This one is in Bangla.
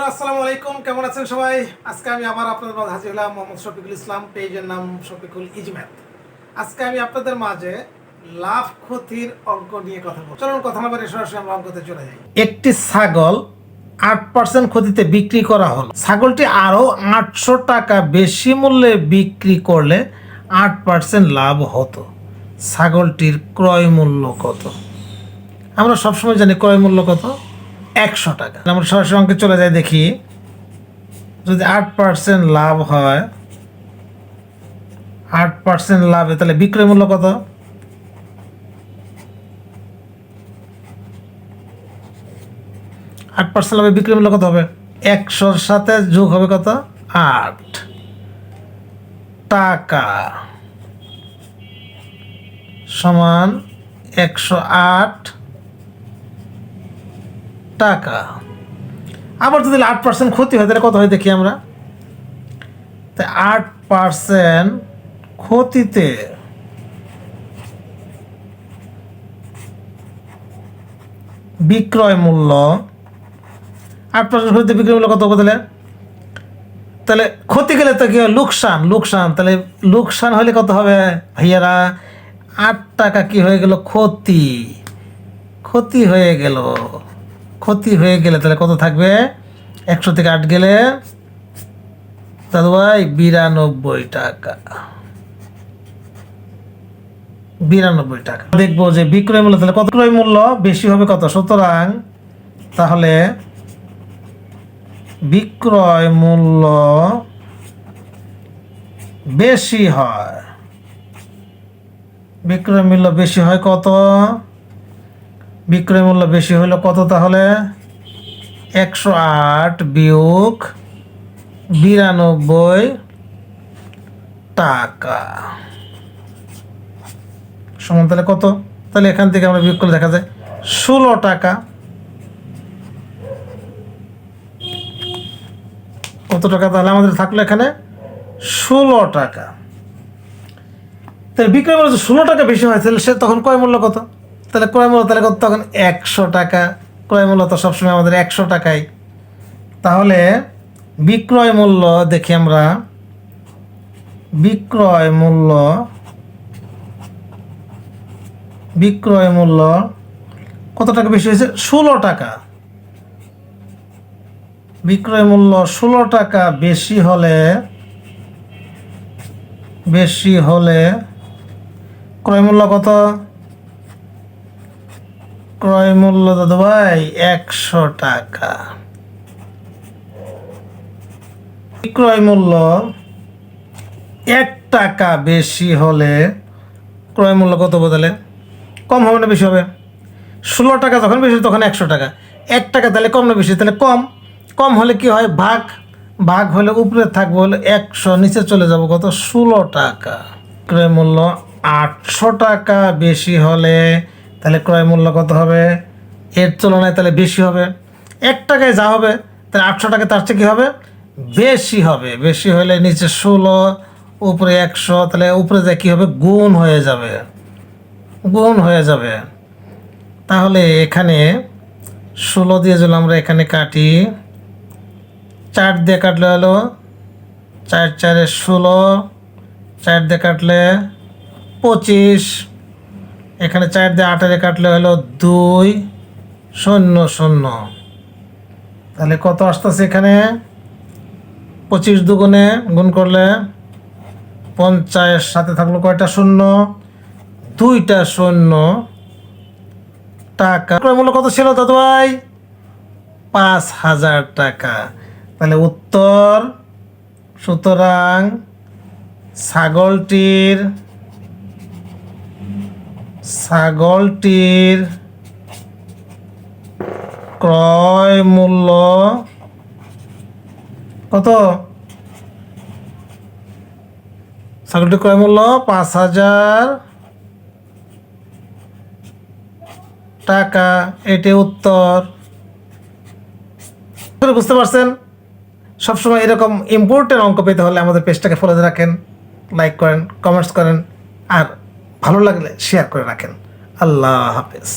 বন্ধুরা, আসসালামু আলাইকুম। কেমন আছেন সবাই? আজকে আমি আবার আপনাদের মাঝে হাজির হলাম মোহাম্মদ শফিকুল ইসলাম, পেজের নাম শফিকুল ইজম্যাথ আজকে আমি আপনাদের মাঝে লাভ ক্ষতির অঙ্ক নিয়ে কথা বলব। চলুন, কথা না বলে সরাসরি আমরা অঙ্কতে চলে যাই। একটি ছাগল আট পার্সেন্ট ক্ষতিতে বিক্রি করা হলো। ছাগলটি আরও আটশো টাকা বেশি মূল্যে বিক্রি করলে আট পার্সেন্ট লাভ হতো। ছাগলটির ক্রয় মূল্য কত? আমরা সবসময় জানি ক্রয় মূল্য কত। একশো টাকা। আমরা সরাসরি অঙ্কে চলে যাই, দেখি। যদি আট পার্সেন্ট লাভ হয়, আট পার্সেন্ট লাভে, তাহলে বিক্রয় মূল্য কত? আট পার্সেন্ট লাভে বিক্রয় মূল্য কত হবে? একশোর সাথে যোগ হবে কত? আট। টাকা সমান একশো আট টাকা। আবার যদি আট পার্সেন্ট ক্ষতি হয়, তাহলে কত হয় দেখি আমরা? তা আট পার্সেন্ট ক্ষতিতে বিক্রয় মূল্য, আট পার্সেন্ট ক্ষতিতে বিক্রয় মূল্য কত হবে তাহলে? ক্ষতি গেলে তো কি লোকসান লোকসান। তাহলে লোকসান হলে কত হবে ভাইয়ারা? আট টাকা কি হয়ে গেল? ক্ষতি। ক্ষতি হয়ে গেল। ক্ষতি হয়ে গেলে তাহলে কত থাকবে? একশো থেকে আট গেলে দাদু ভাই বিরানব্বই টাকা। বিরানব্বই টাকা। দেখব যে বিক্রয় মূল্য তাহলে কত? ক্রয় মূল্য বেশি হবে কত? সুতরাং তাহলে বিক্রয় মূল্য বেশি হয়। বিক্রয় মূল্য বেশি হয় কত? বিক্রয় মূল্য বেশি হলো কত তাহলে? একশো আট বিয়োগ বিরানব্বই টাকা। সমান তাহলে কত? তাহলে এখান থেকে আমরা বিয়োগ দেখা যায় ষোলো টাকা। কত টাকা তাহলে আমাদের থাকল এখানে? ষোলো টাকা। তাহলে বিক্রয় মূল্য ষোলো টাকা বেশি হয়, তাহলে সে তখন কয় মূল্য কত? তাহলে ক্রয় মূল্য তাহলে কত? তখন একশো টাকা। ক্রয় মূল্য তো সবসময় আমাদের একশো টাকাই। তাহলে বিক্রয় মূল্য দেখি আমরা। বিক্রয় মূল্য বিক্রয় মূল্য কত টাকা বেশি হয়েছে? ষোলো টাকা। বিক্রয় মূল্য ষোলো টাকা বেশি হলে বেশি হলে ক্রয় মূল্য কত? ক্রয় মূল্য দাদু ভাই একশো টাকা। বিক্রয় মূল্য এক টাকা বেশি হলে ক্রয় মূল্য কত বদলে কম হবে না বেশি হবে? ষোলো টাকা যখন বেশি তখন একশো টাকা। এক টাকা তাহলে কম না বেশি, তাহলে কম। কম হলে কি হয়? ভাগ। ভাগ হলে উপরে থাকবে হলে একশো, নিচে চলে যাব কত? ষোলো টাকা। ক্রয় মূল্য আটশো টাকা বেশি হলে তাহলে ক্রয় মূল্য কত হবে? এর তুলনায় তাহলে বেশি হবে। এক টাকায় যা হবে, তাহলে আটশো টাকা তার চেয়ে কী হবে? বেশি হবে। বেশি হলে নিচে ষোলো, উপরে একশো, তাহলে উপরে যা কী হবে? গুণ হয়ে যাবে। গুণ হয়ে যাবে। তাহলে এখানে ষোলো দিয়ে যদি আমরা এখানে কাটি, চার দিয়ে কাটলে হলো চার চারে ষোলো, চার দিয়ে কাটলে পঁচিশ এখানে চার দিয়ে আঠারে কাটলে হলো দুই, শূন্য শূন্য। তাহলে কত আসতেছে এখানে? পঁচিশ দুগুণে গুণ করলে পঞ্চাশ সাথে থাকল কয়টা শূন্য? দুইটা শূন্য। টাকা। মূল্য কত ছিল দাদু ভাই? পাঁচ হাজার টাকা। তাহলে উত্তর, সুতরাং ছাগলটির ছাগলটির ক্রয় মূল্য কত? ছাগলটির ক্রয় মূল্য পাঁচ হাজার টাকা। এটি উত্তর। বুঝতে পারছেন? সবসময় এরকম ইম্পর্টেন্ট অঙ্ক পেতে হলে আমাদের পেজটাকে ফলো রাখেন লাইক করেন কমেন্টস করেন, আর ভালো লাগলে শেয়ার করে রাখেন। আল্লাহ হাফেজ।